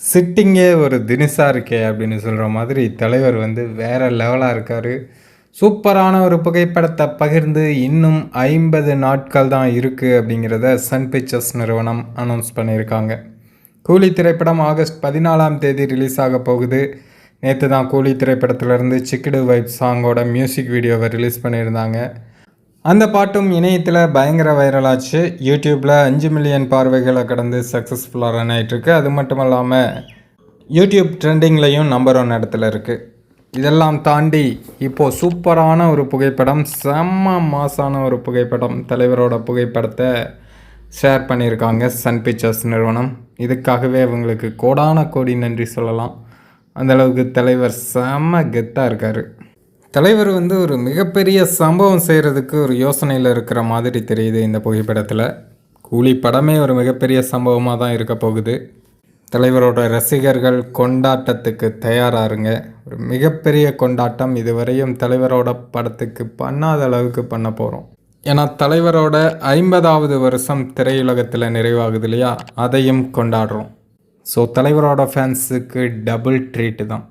சிட்டிங்கே ஒரு தினுசா இருக்கே அப்படின்னு சொல்கிற மாதிரி தலைவர் வந்து வேறு லெவலாக இருக்கார். சூப்பரான ஒரு புகைப்படத்தை பகிர்ந்து இன்னும் ஐம்பது நாட்கள் தான் இருக்குது அப்படிங்கிறத சன் பிக்சர்ஸ் நிறுவனம் அனௌன்ஸ் பண்ணியிருக்காங்க. கூலி திரைப்படம் ஆகஸ்ட் பதினாலாம் தேதி ரிலீஸ் ஆக போகுது. நேற்று தான் கூலி திரைப்படத்திலேருந்து சிக்கிடு வைப் சாங்கோட மியூசிக் வீடியோவை ரிலீஸ் பண்ணியிருந்தாங்க. அந்த பாட்டும் இணையத்தில் பயங்கர வைரலாச்சு. யூடியூப்பில் அஞ்சு மில்லியன் பார்வைகளை கடந்து சக்ஸஸ்ஃபுல்லாக ரன் ஆகிட்டுருக்கு அது மட்டும் இல்லாமல் யூடியூப் ட்ரெண்டிங்லேயும் நம்பர் ஒன் இடத்துல இருக்குது இதெல்லாம் தாண்டி இப்போது சூப்பரான ஒரு புகைப்படம் செம்ம மாசான ஒரு புகைப்படம் தலைவரோட புகைப்படத்தை ஷேர் பண்ணியிருக்காங்க சன் பிக்சர்ஸ் நிறுவனம். இதுக்காகவே அவங்களுக்கு கோடான கோடி நன்றி சொல்லலாம். அந்தளவுக்கு தலைவர் செம்ம கெத்தாக இருக்கார். தலைவர் வந்து ஒரு மிகப்பெரிய சம்பவம் செய்கிறதுக்கு ஒரு யோசனையில் இருக்கிற மாதிரி தெரியுது இந்த புகைப்படத்தில். கூலி படமே ஒரு மிகப்பெரிய சம்பவமாக தான் இருக்க போகுது. தலைவரோட ரசிகர்கள் கொண்டாட்டத்துக்கு தயாராருங்க. ஒரு மிகப்பெரிய கொண்டாட்டம் இதுவரையும் தலைவரோட படத்துக்கு பண்ணாத அளவுக்கு பண்ண போகிறோம் ஏன்னா தலைவரோட ஐம்பதாவது வருஷம் திரையுலகத்தில் நிறைவாகுது இல்லையா? அதையும் கொண்டாடுறோம். ஸோ தலைவரோட ஃபேன்ஸுக்கு டபுள் ட்ரீட்டு தான்.